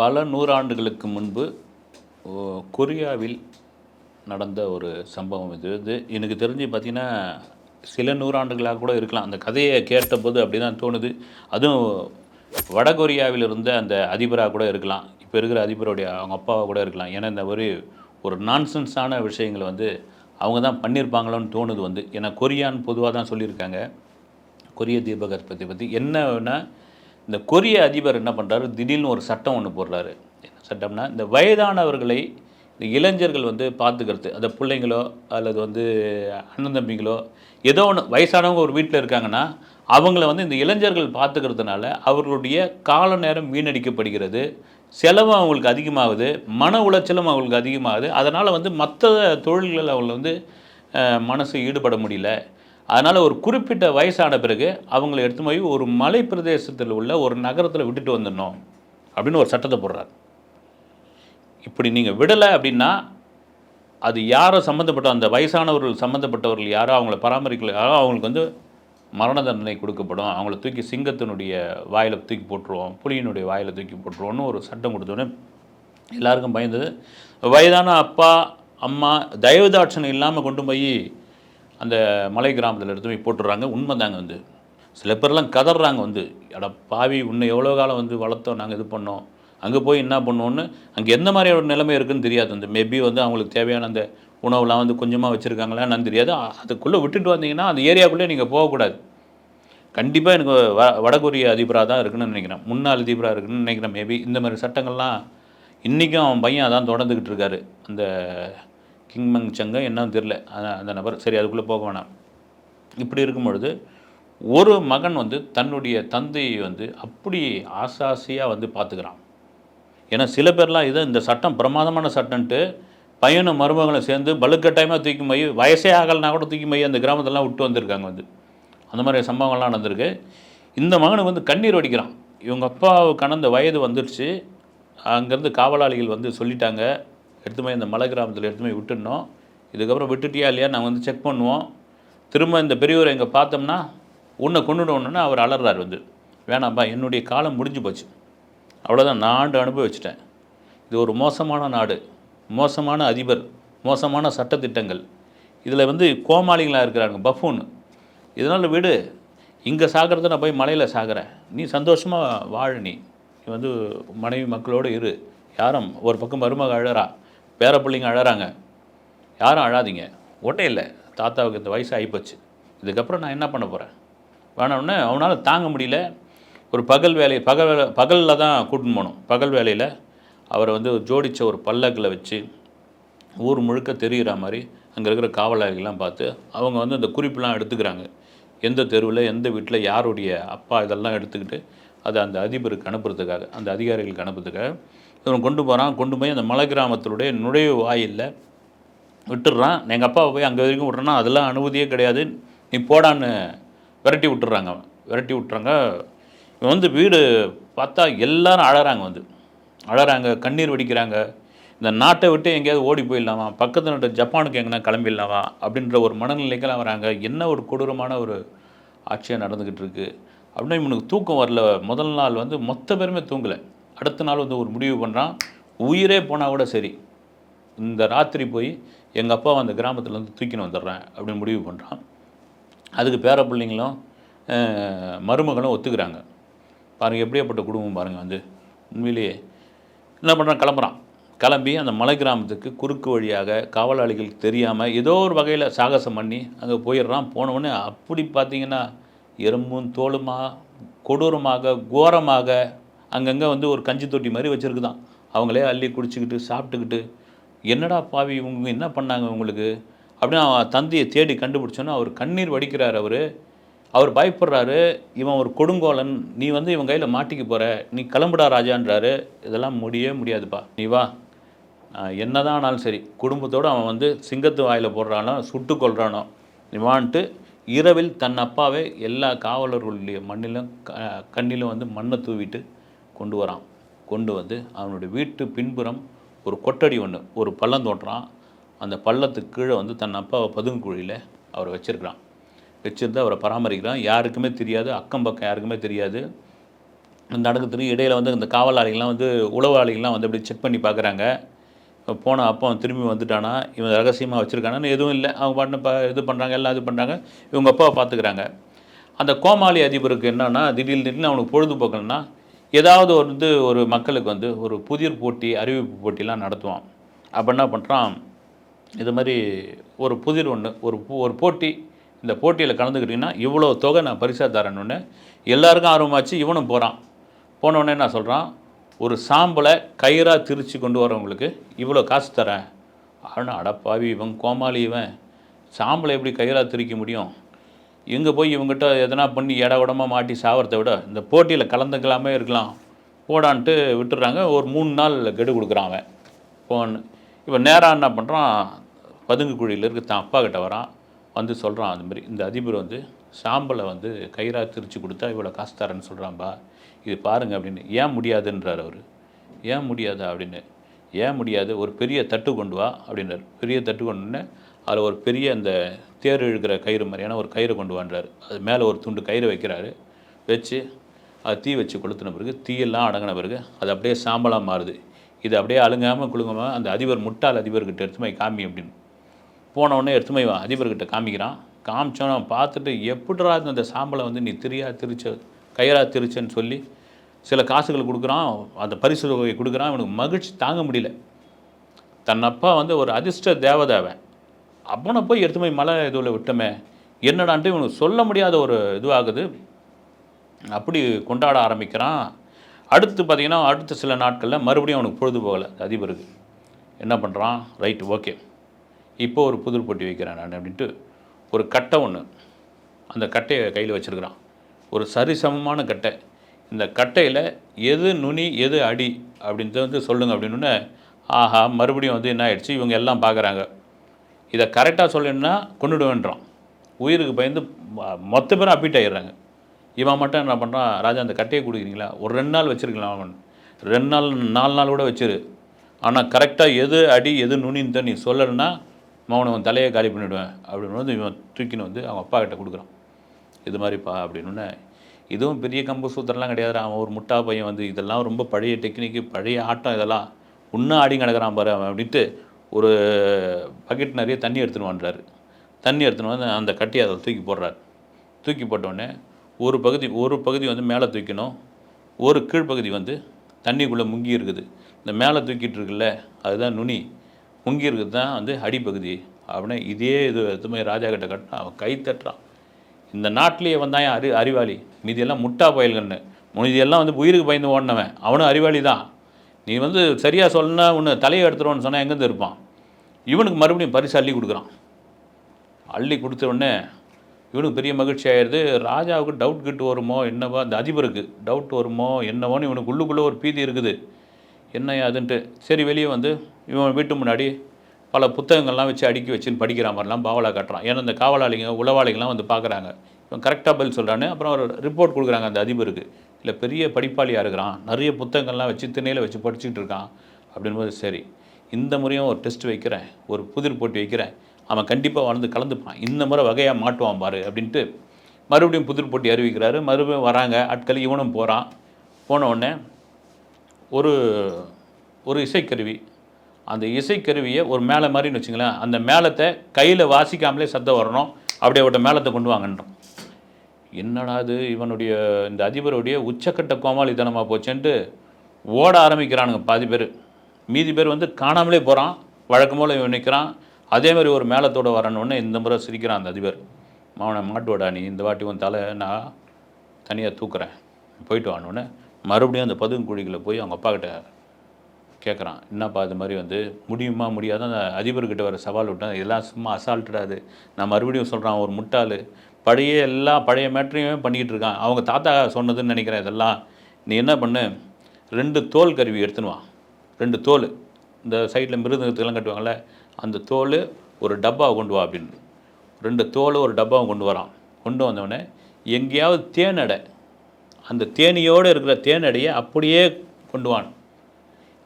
பல நூறாண்டுகளுக்கு முன்பு கொரியாவில் நடந்த ஒரு சம்பவம் இது. இது எனக்கு தெரிஞ்சு பார்த்தீங்கன்னா சில நூறாண்டுகளாக கூட இருக்கலாம். அந்த கதையை கேட்டபோது அப்படி தான் தோணுது. அதுவும் வட கொரியாவில் இருந்த அந்த அதிபராக கூட இருக்கலாம். இப்போ இருக்கிற அதிபருடைய அவங்க அப்பாவாக கூட இருக்கலாம். ஏன்னா இந்த ஒரு ஒரு நான்சென்ஸான விஷயங்களை வந்து அவங்க தான் பண்ணியிருப்பாங்களோன்னு தோணுது வந்து. ஏன்னா கொரியான்னு பொதுவாக தான் சொல்லியிருக்காங்க. கொரிய தீபகற்பத்தை பற்றி என்னன்னா இந்த கொரிய அதிபர் என்ன பண்ணுறாரு திடீர்னு ஒரு சட்டம் ஒன்று போடுறாரு. என்ன சட்டம்னா இந்த வயதானவர்களை இந்த இளைஞர்கள் வந்து பார்த்துக்கிறது. அந்த பிள்ளைங்களோ அல்லது வந்து அண்ணன் தம்பிங்களோ ஏதோ ஒன்று வயசானவங்க ஒரு வீட்டில் இருக்காங்கன்னா அவங்கள வந்து இந்த இளைஞர்கள் பார்த்துக்கிறதுனால அவர்களுடைய கால நேரம் வீணடிக்கப்படுகிறது. செலவும் அவங்களுக்கு அதிகமாகுது. மன உளைச்சலும் அவங்களுக்கு அதிகமாகுது. அதனால் வந்து மற்ற தொழில்கள் அவங்களை வந்து மனசு ஈடுபட முடியல. அதனால் ஒரு குறிப்பிட்ட வயசான பிறகு அவங்கள எடுத்து போய் ஒரு மலை பிரதேசத்தில் உள்ள ஒரு நகரத்தில் விட்டுட்டு வந்துடணும் அப்படின்னு ஒரு சட்டத்தை போடுறார். இப்படி நீங்கள் விடலை அப்படின்னா அது யாரோ சம்மந்தப்பட்ட அந்த வயசானவர்கள் சம்மந்தப்பட்டவர்கள் யாரோ அவங்கள பராமரிக்கல யாரோ அவங்களுக்கு வந்து மரண தண்டனை கொடுக்கப்படும். அவங்கள தூக்கி சிங்கத்தினுடைய வாயில் தூக்கி போட்டுருவோம் புலியினுடைய வாயில் தூக்கி போட்டுருவோம்னு ஒரு சட்டம் கொடுத்தோன்னே எல்லாருக்கும் பயந்தது. வயதான அப்பா அம்மா தயவுதாட்சணம் இல்லாமல் கொண்டு போய் அந்த மலை கிராமத்தில் எடுத்து போய் போட்டுடுறாங்க. உண்மைதாங்க வந்து. சில பேர்லாம் கதறாங்க வந்து. அட பாவி உன்னை எவ்வளோ காலம் வந்து வளர்த்தோம் நாங்கள் இது பண்ணோம். அங்கே போய் என்ன பண்ணுவோன்னு அங்கே எந்த மாதிரியான நிலைமை இருக்குன்னு தெரியாது. வந்து மேபி வந்து அவங்களுக்கு தேவையான அந்த உணவுலாம் வந்து கொஞ்சமாக வச்சுருக்காங்களா என்னன்னு தெரியாது. அதுக்குள்ளே விட்டுட்டு வந்தீங்கன்னா அந்த ஏரியாக்குள்ளே நீங்கள் போகக்கூடாது. கண்டிப்பாக எனக்கு வ வடகொரிய அதிபராக தான் இருக்குன்னு நினைக்கிறேன். முன்னாள் அதிபராக இருக்குன்னு நினைக்கிறேன். மேபி இந்த மாதிரி சட்டங்கள்லாம் இன்றைக்கும் அவன் பையன் அதான் தொடர்ந்துக்கிட்டு இருக்காரு. அந்த கிங்மங் சங்க என்னன்னு தெரில அதான் அந்த நபர். சரி அதுக்குள்ளே போக வேணாம். இப்படி இருக்கும் பொழுது ஒரு மகன் வந்து தன்னுடைய தந்தையை வந்து அப்படி ஆசாசியாக வந்து பார்த்துக்கிறான். ஏன்னா சில பேர்லாம் இதை இந்த சட்டம் பிரமாதமான சட்டம்ன்ட்டு பையனும் மருமகளும் சேர்ந்து பலுக்கட்டாயமாக தூக்கி போய் வயசே ஆகலைனா கூட தூக்கி போய் அந்த கிராமத்தெல்லாம் விட்டு வந்திருக்காங்க வந்து. அந்த மாதிரி சம்பவங்கள்லாம் நடந்திருக்கு. இந்த மகனுக்கு வந்து கண்ணீர் வடிக்கிறான். இவங்க அப்பாவுக்கு கடந்த வயது வந்துடுச்சு அங்கேருந்து காவலாளிகள் வந்து சொல்லிட்டாங்க. எடுத்து போய் இந்த மலை கிராமத்தில் எடுத்து போய் விட்டுடணும். இதுக்கப்புறம் விட்டுட்டியா இல்லையா? நாங்கள் வந்து செக் பண்ணுவோம். திரும்ப இந்த பெரியவரை இங்கே பார்த்தோம்னா உன்னை கொண்டுடணுன்னு அவர் அலறார் வந்து. வேணாம்ப்பா என்னுடைய காலம் முடிஞ்சு போச்சு. அவ்வளோதான் நான் ஆண்டு அனுபவிச்சிட்டேன். இது ஒரு மோசமான நாடு. மோசமான அதிபர் மோசமான சட்டத்திட்டங்கள். இதில் வந்து கோமாளிகளாக இருக்கிறாங்க பஃபூன் இதனால் வீடு இங்கே சாகிறத நான் போய் மலையில் சாகிறேன். நீ சந்தோஷமாக வாழ நீ. நீ வந்து மனைவி மக்களோடு இரு. யாரும் ஒரு பக்கம் மருமக அழறா. பேர பிள்ளைங்க அழகிறாங்க யாரும் அழாதீங்க. ஒட்டே இல்லை. தாத்தாவுக்கு இந்த வயசு ஆகிப்போச்சு இதுக்கப்புறம் நான் என்ன பண்ண போகிறேன் வேணாம்னு அவனால் தாங்க முடியல. ஒரு பகல் வேலை பகல் வேலை பகலில் தான் கூட்டின்னு போகணும் பகல் வேலையில் அவரை வந்து ஜோடித்த ஒரு பல்லக்கில் வச்சு ஊர் முழுக்க தெரிகிற மாதிரி அங்கே இருக்கிற காவலாளிகள்லாம் பார்த்து அவங்க வந்து அந்த குறிப்பெலாம் எடுத்துக்கிறாங்க. எந்த தெருவில் எந்த வீட்டில் யாருடைய அப்பா இதெல்லாம் எடுத்துக்கிட்டு அதை அந்த அதிபருக்கு அனுப்புறதுக்காக அந்த அதிகாரிகளுக்கு அனுப்புறதுக்காக இவன் கொண்டு போகிறான் கொண்டு போய் அந்த மலை கிராமத்தினுடைய நுழைவு வாயிலில் விட்டுடுறான். எங்கள் அப்பாவை போய் அங்கே வரைக்கும் விட்றேன்னா அதெல்லாம் அனுமதியே கிடையாது. நீ போடான்னு விரட்டி விட்டுறாங்க விரட்டி விட்டுறாங்க. இவன் வந்து வீடு பார்த்தா எல்லாரும் அழகிறாங்க வந்து. அழகிறாங்க கண்ணீர் வடிக்கிறாங்க. இந்த நாட்டை விட்டு எங்கேயாவது ஓடி போயிடலாமா? பக்கத்து நாட்டு ஜப்பானுக்கு எங்கன்னா கிளம்பிடலாமா? அப்படின்ற ஒரு மனநிலைக்கெல்லாம் வராங்க. என்ன ஒரு கொடூரமான ஒரு ஆட்சியாக நடந்துக்கிட்டு இருக்குது அப்படின்னா இவனுக்கு தூக்கம் வரல. முதல் நாள் வந்து மொத்த பேருமே தூங்கலை. அடுத்த நாள் வந்து ஒரு முடிவு பண்ணுறான் உயிரே போனால் கூட சரி. இந்த ராத்திரி போய் எங்கள் அப்பாவை அந்த கிராமத்தில் வந்து தூக்கின்னு வந்துடுறேன் அப்படின்னு முடிவு பண்ணுறான் அதுக்கு பேர பிள்ளைங்களும் மருமகளும் ஒத்துக்கிறாங்க. பாருங்கள் எப்படியாப்பட்ட குடும்பம் பாருங்கள் வந்து. உண்மையிலேயே என்ன பண்ணுறான் கிளம்புறான். கிளம்பி அந்த மலை கிராமத்துக்கு குறுக்கு வழியாக காவலாளிகளுக்கு தெரியாமல் ஏதோ ஒரு வகையில் சாகசம் பண்ணி அங்கே போயிடுறான். போனவுடனே அப்படி பார்த்தீங்கன்னா எறும்பும் தோளுமாக கொடூரமாக கோரமாக அங்கங்கே வந்து ஒரு கஞ்சி தொட்டி மாதிரி வச்சுருக்குதான். அவங்களே அள்ளி குடிச்சிக்கிட்டு சாப்பிட்டுக்கிட்டு என்னடா பாவி இவங்க என்ன பண்ணாங்க உங்களுக்கு? அப்படின்னு அவன் தந்தையை தேடி கண்டுபிடிச்சோன்னா அவர் கண்ணீர் வடிக்கிறார் அவர். அவர் பயப்படுறாரு இவன் ஒரு கொடுங்கோலன் நீ வந்து இவன் கையில் மாட்டிக்க போகிற நீ கிளம்புடா ராஜான்றாரு. இதெல்லாம் முடியவே முடியாதுப்பா நீ வா. என்ன தான் ஆனாலும் சரி குடும்பத்தோடு அவன் வந்து சிங்கத்து வாயில் போடுறானோ சுட்டு கொள்றானோ நீ வான்ட்டு இரவில் தன் அப்பாவே எல்லா காவலர்களுடைய மண்ணிலும் க- கண்ணிலும் வந்து மண்ணை தூவிட்டு கொண்டு வரான். கொண்டு வந்து அவனுடைய வீட்டு பின்புறம் ஒரு கொட்டடி ஒன்று ஒரு பள்ளம் தோன்றான் அந்த பள்ளத்துக்கு கீழே வந்து தன் அப்பாவை பதுங்குழியில் அவரை வச்சுருக்கிறான். வச்சுருந்து அவரை பராமரிக்கிறான். யாருக்குமே தெரியாது அக்கம் பக்கம் யாருக்குமே தெரியாது. நடக்கிறதுக்கு இடையில் வந்து இந்த காவலாளிகள்லாம் வந்து உளவாளிகள்லாம் வந்து அப்படி செக் பண்ணி பார்க்குறாங்க போன அப்போ அவன் திரும்பி வந்துட்டானா இவன் ரகசியமாக வச்சுருக்கானான்னு எதுவும் இல்லை. அவங்க பாட்டு இப்போ இது பண்ணுறாங்க எல்லாம் இது பண்ணுறாங்க இவங்க அப்பாவை பார்த்துக்கிறாங்க. அந்த கோமாளி அதிபருக்கு என்னன்னா திடீர்னு திடீர்னு அவனுக்கு பொழுதுபோக்கணும்னா ஏதாவது வந்து ஒரு மக்களுக்கு வந்து ஒரு புதிர் போட்டி அறிவிப்பு போட்டிலாம் நடத்துவான். அப்போ என்ன பண்ணுறான் இது மாதிரி ஒரு புதிர் ஒன்று ஒரு ஒரு போட்டி இந்த போட்டியில் கலந்துக்கிட்டிங்கன்னா இவ்வளோ தொகை நான் பரிசாக தரேன்னு எல்லாருக்கும் ஆர்வமாச்சு இவனும் போகிறான் போனோடனே நான் சொல்கிறான் ஒரு சாம்பலை கயிறாக திரிச்சு கொண்டு வரவங்களுக்கு இவ்வளோ காசு தரேன். ஆனால் அடப்பாவி இவன் கோமாளி இவன். சாம்பலை எப்படி கயிறாக திரிக்க முடியும்? இங்கே போய் இவங்ககிட்ட எதனா பண்ணி இட மாட்டி சாவரத்தை விட இந்த போட்டியில் கலந்துக்கலாமே இருக்கலாம். போடான்ட்டு விட்டுறாங்க. ஒரு மூணு நாள் கெடு கொடுக்குறான் அவன். போன்னு. இப்போ நேராக என்ன பண்ணுறான் பதுங்கு குழியில் இருக்க தான் அப்பா கிட்ட வரான். வந்து சொல்கிறான் அதுமாரி இந்த அதிபர் வந்து சாம்பலை வந்து கயிறாக திரிச்சு கொடுத்தா இவ்வளோ காசு தரேன்னு சொல்கிறான்பா இது பாருங்க அப்படின்னு. ஏன் முடியாதுன்றார் அவர். ஏன் முடியாதா அப்படின்னு. ஏன் முடியாது? ஒரு பெரிய தட்டு கொண்டு வா அப்படின்றார். பெரிய தட்டு கொண்டு அதில் ஒரு பெரிய அந்த தேர் இழுக்கிற கயிறு மாதிரியான ஒரு கயிறு கொண்டு வான்றார். அது மேலே ஒரு துண்டு கயிறு வைக்கிறாரு. வச்சு அது தீ வச்சு கொளுத்தின பிறகு தீயெல்லாம் அடங்கின பிறகு அது அப்படியே சாம்பலாக மாறுது. இது அப்படியே அழுங்காமல் குலுங்காமல் அந்த அதிபர் முட்டாள் அதிபர்கிட்ட எடுத்துமை போய் காமி அப்படின்னு. போனவுடனே எடுத்துமை போய் அதிபர்கிட்ட காமிக்கிறான். காமிச்சோன்னு பார்த்துட்டு எப்படிரா இந்த சாம்பலை வந்து நீ திரியா திரிச்ச கயிறாக திரிச்சேன்னு சொல்லி சில காசுகள் கொடுக்குறான். அந்த பரிசு தொகையை கொடுக்குறான். இவனுக்கு மகிழ்ச்சி தாங்க முடியல. தன் அப்பா வந்து ஒரு அதிர்ஷ்ட தேவதாவன் அவனை போய் எடுத்து போய் மலை இதுவில் விட்டோமே. என்னடான்ட்டு இவனுக்கு சொல்ல முடியாத ஒரு இதுவாகுது. அப்படி கொண்டாட ஆரம்பிக்கிறான். அடுத்து பார்த்தீங்கன்னா அடுத்த சில நாட்களில் மறுபடியும் அவனுக்கு பொழுது போகலை. அதிபருக்கு. என்ன பண்ணுறான் ரைட்டு ஓகே இப்போ ஒரு புதிர் போட்டி வைக்கிறேன் நான் அப்படின்ட்டு ஒரு கட்டை ஒன்று அந்த கட்டையை கையில் வச்சுருக்கிறான். ஒரு சரிசமமான கட்டை. இந்த கட்டையில் எது நுனி எது அடி அப்படின்றது வந்து சொல்லுங்கள் அப்படின்னு ஆஹா மறுபடியும் வந்து என்ன ஆயிடுச்சு? இவங்க எல்லாம் பார்க்குறாங்க இதை கரெக்டாக சொல்லணும்னா கொண்டுடுவேன்றான் உயிருக்கு பயந்து மொத்த பேரும் அப்பீட் ஆயிடுறாங்க. இவன் மட்டும் என்ன பண்ணுறான் ராஜா அந்த கட்டையை கொடுக்குறீங்களா? ஒரு ரெண்டு நாள் வச்சுருக்கலாம் அவன். ரெண்டு நாள் நாலு நாள் கூட வச்சிரு. ஆனால் கரெக்டாக எது அடி எது நுனின்னு நீ சொல்லலைன்னா மௌனை அவன் தலையை காலி பண்ணிவிடுவேன் அப்படின்னு வந்து இவன் தூக்கின்னு வந்து அவன் அப்பா கிட்ட கொடுக்குறான். இது மாதிரிப்பா அப்படின்னு இதுவும் பெரிய கம்பு சூத்திரம்லாம் கிடையாது அவன் ஒரு முட்டா பையன் வந்து இதெல்லாம் ரொம்ப பழைய டெக்னிக்கு பழைய ஆட்டம் இதெல்லாம். இன்னும் ஆடி கிடக்குறான் பாரு அவன் அப்படின்ட்டு ஒரு பக்கெட் நிறைய தண்ணி எடுத்துன்னு வந்துறாரு தண்ணி எடுத்துன்னு வந்து அந்த கட்டியை அதில் தூக்கி போடுறாரு. தூக்கி போட்டோடனே ஒரு பகுதி ஒரு பகுதி வந்து மேலே தூக்கணும் ஒரு கீழ்ப்பகுதி வந்து தண்ணிக்குள்ளே முங்கி இருக்குது. இந்த மேலே தூக்கிட்டு இருக்குல்ல அதுதான் நுனி. முங்கி இருக்குது தான் வந்து அடிப்பகுதி. அப்படின்னா இதே இது எதுவுமே ராஜா கிட்ட கட்டினா அவன் கை தட்டுறான். இந்த நாட்டிலேயே வந்தான் அறி அறிவாளி. மீதியெல்லாம் முட்டா பயல்கள்னு. மீதியெல்லாம் வந்து உயிருக்கு பயந்து ஓடினவன். அவனும் அறிவாளி தான். நீ வந்து சரியாக சொன்னா ஒன்று தலையை எடுத்துருவோன்னு சொன்னால் எங்கேருந்து இருப்பான்? இவனுக்கு மறுபடியும் பரிசு அள்ளி கொடுக்குறான். அள்ளி கொடுத்த உடனே இவனுக்கு பெரிய மகிழ்ச்சி ஆயிடுது ராஜாவுக்கு டவுட் கிட்டு வருமோ என்னவோ அந்த அதிபருக்கு டவுட் வருமோ என்னவோன்னு இவனுக்கு உள்ளுக்குள்ளே ஒரு பீதி இருக்குது. என்ன அதுன்ட்டு. சரி வெளியே வந்து இவன் வீட்டு முன்னாடி பல புத்தகங்கள்லாம் வச்சு அடுக்கி வச்சுன்னு படிக்கிற மாதிரிலாம் பாவலா காட்டுறான். ஏன்னா இந்த காவலாளிங்க உளவாளிகள்லாம் வந்து பார்க்குறாங்க. இவன் கரெக்டாக பதில் சொல்கிறான்னு அப்புறம் ஒரு ரிப்போர்ட் கொடுக்குறாங்க அந்த அதிபருக்கு. இல்லை பெரிய படிப்பாளியாக இருக்கிறான்? நிறைய புத்தகங்கள்லாம் வச்சு திண்ணையில் வச்சு படிச்சுட்டு இருக்கான். அப்படின்போது சரி இந்த முறையும் ஒரு டெஸ்ட் வைக்கிறேன் ஒரு புதிர் போட்டி வைக்கிறேன். அவன் கண்டிப்பாக வளர்ந்து கலந்துப்பான். இந்த முறை வகையாக மாட்டுவான் பாரு அப்படின்ட்டு மறுபடியும் புதிர் போட்டி அறிவிக்கிறாரு. மறுபடியும் வராங்க ஆட்கள் இவனும் போகிறான் போன உடனே ஒரு ஒரு இசைக்கருவி அந்த இசைக்கருவியை ஒரு மேலே மாதிரின்னு வச்சுங்களேன் அந்த மேளத்தை கையில் வாசிக்காமலே சத்தம் வரணும். அப்படியே விட்ட மேளத்தை கொண்டு வாங்கன்றோம் என்னடா இது? இவனுடைய இந்த அதிபருடைய உச்சக்கட்ட கோமாளித்தனமாக போச்சுன்ட்டு ஓட ஆரம்பிக்கிறானுங்க பாதி பேர். மீதி பேர் வந்து காணாமலே போகிறான் வழக்கம் போல் இவன் நிற்கிறான் அதே மாதிரி ஒரு மேளத்தோட வரணுன்னு இந்த முறை சிரிக்கிறான் அந்த அதிபர். மாவனை மாட்டுவாடா நீ? இந்த வாட்டி உன் தலை நான் தனியாக தூக்குறேன். போயிட்டு வானோடனே மறுபடியும் அந்த பதுங்குழிகளை போய் அவங்க அப்பாக்கிட்ட கேட்குறான் என்னப்பா அது மாதிரி வந்து? முடியுமா முடியாத? அந்த அதிபர்கிட்ட வர சவால் விட்டேன் இதெல்லாம் சும்மா அசால்ட்டாது நான் மறுபடியும் சொல்கிறான் ஒரு முட்டாள். பழைய எல்லா பழைய மேட்ரையும் பண்ணிக்கிட்டு இருக்கான். அவங்க தாத்தா சொன்னதுன்னு நினைக்கிறேன் இதெல்லாம். நீ என்ன பண்ணு? ரெண்டு தோல் கருவி எடுத்துன்னு வா. ரெண்டு தோல். இந்த சைடில் மிருதங்கத்துக்கெல்லாம் கட்டுவாங்கள்ல அந்த தோல் ஒரு டப்பாவை கொண்டு வா அப்படின்னு. ரெண்டு தோல் ஒரு டப்பாவை கொண்டு வரான். கொண்டு வந்தவொடனே எங்கேயாவது தேனடை. அந்த தேனியோடு இருக்கிற தேனடையை அப்படியே கொண்டு வான்.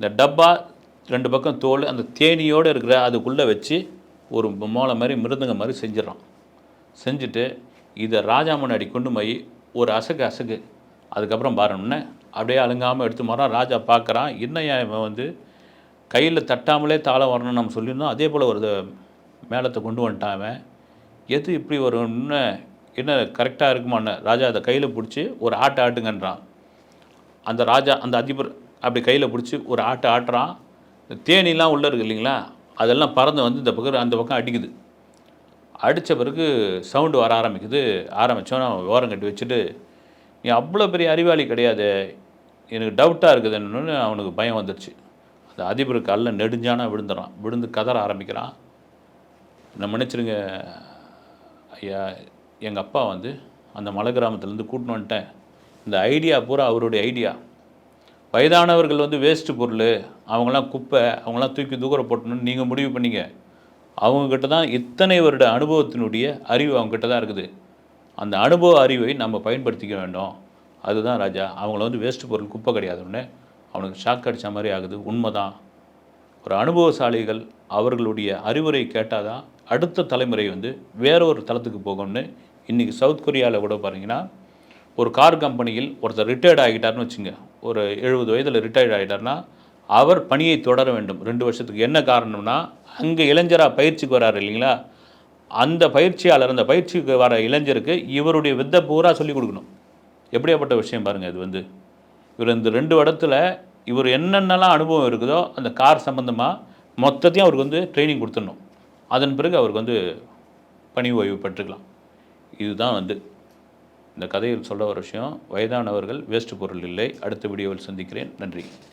இந்த டப்பா ரெண்டு பக்கம் தோல் அந்த தேனியோடு இருக்கிற அதுக்குள்ளே வச்சு ஒரு மோளை மாதிரி மிருதங்க மாதிரி செஞ்சிடறான். செஞ்சுட்டு இதை ராஜா முன்னாடி கொண்டு போய் ஒரு அசகு அசகு. அதுக்கப்புறம் பாருன்னு அப்படியே அழுங்காமல் எடுத்து போகிறான் ராஜா பார்க்குறான் என்னையா இவன் வந்து? கையில் தட்டாமலே தாளம் வரணும்னு நம்ம சொல்லியிருந்தோம். அதே போல் ஒரு மேளத்தை கொண்டு வந்துட்டான் அவன் எது இப்படி ஒரு என்ன கரெக்டாக இருக்குமான்னு ராஜா அதை கையில் பிடிச்சி ஒரு ஆட்டை ஆட்டுங்கன்றான். அந்த ராஜா அந்த அதிபர் அப்படி கையில் பிடிச்சி ஒரு ஆட்டை ஆட்டுறான். இந்த தேனிலாம் உள்ளே இருக்கு இல்லைங்களா? அதெல்லாம் பறந்து வந்து இந்த பக்கம் அந்த பக்கம் அடிக்குது. அடித்த பிறகு சவுண்டு வர ஆரம்பிக்குது. ஆரம்பித்தோம் அவன் ஓரம் கட்டி வச்சுட்டு நீ அவ்வளோ பெரிய அறிவாளி கிடையாது எனக்கு டவுட்டாக இருக்குதுன்னு அவனுக்கு பயம் வந்துடுச்சு அந்த அதிபர் கல்ல நெடுஞ்சானா விழுந்துறான். விழுந்து கதற ஆரம்பிக்கிறான். என்ன மன்னிச்சிருங்க ஐயா எங்கள் அப்பா வந்து அந்த மலை கிராமத்துலேருந்து கூட்டின்னு வந்துட்டேன். இந்த ஐடியா பூரா அவருடைய ஐடியா. வயதானவர்கள் வந்து வேஸ்ட்டு பொருள். அவங்களாம் குப்பை அவங்களாம் தூக்கி தூக்கற போட்டணும்னு நீங்கள் முடிவு பண்ணிங்க. அவங்கக்கிட்ட தான் இத்தனை வருட அனுபவத்தினுடைய அறிவு அவங்கக்கிட்ட தான் இருக்குது. அந்த அனுபவ அறிவை நம்ம பயன்படுத்திக்க வேண்டும். அதுதான் ராஜா அவங்கள வந்து வேஸ்ட் பொருள் குப்பை கிடையாதுன்னு அவனுக்கு ஷாக் அடித்த மாதிரி ஆகுது. உண்மை தான் ஒரு அனுபவசாலிகள் அவர்களுடைய அறிவுரை கேட்டால் தான் அடுத்த தலைமுறை வந்து வேற ஒரு தளத்துக்கு போகும்னு இன்றைக்கி சவுத் கொரியாவில் கூட பாருங்கன்னா ஒரு கார் கம்பெனியில் ஒருத்தர் ரிட்டையர்ட் ஆகிட்டார்னு வச்சுங்க. ஒரு எழுபது வயதில் ரிட்டையர்ட் ஆகிட்டார்னா அவர் பணியை தொடர வேண்டும். ரெண்டு வருஷத்துக்கு என்ன காரணம்னா அங்கே இளைஞராக பயிற்சிக்கு வராரு இல்லைங்களா? அந்த பயிற்சியாளர் அந்த பயிற்சிக்கு வர இளைஞருக்கு இவருடைய வித்தை பூரா சொல்லிக் கொடுக்கணும். எப்படியாப்பட்ட விஷயம் பாருங்கள் இது வந்து. இவர் இந்த ரெண்டு இடத்துல இவர் என்னென்னலாம் அனுபவம் இருக்குதோ அந்த கார் சம்மந்தமாக மொத்தத்தையும் அவருக்கு வந்து ட்ரைனிங் கொடுத்துடணும். அதன் பிறகு அவருக்கு வந்து பணி ஓய்வு பெற்றுக்கலாம். இதுதான் வந்து. இந்த கதையில் சொல்ல ஒரு விஷயம் வயதானவர்கள் வேஸ்ட் பொருள் இல்லை. அடுத்த வீடியோவில் சந்திக்கிறேன். நன்றி.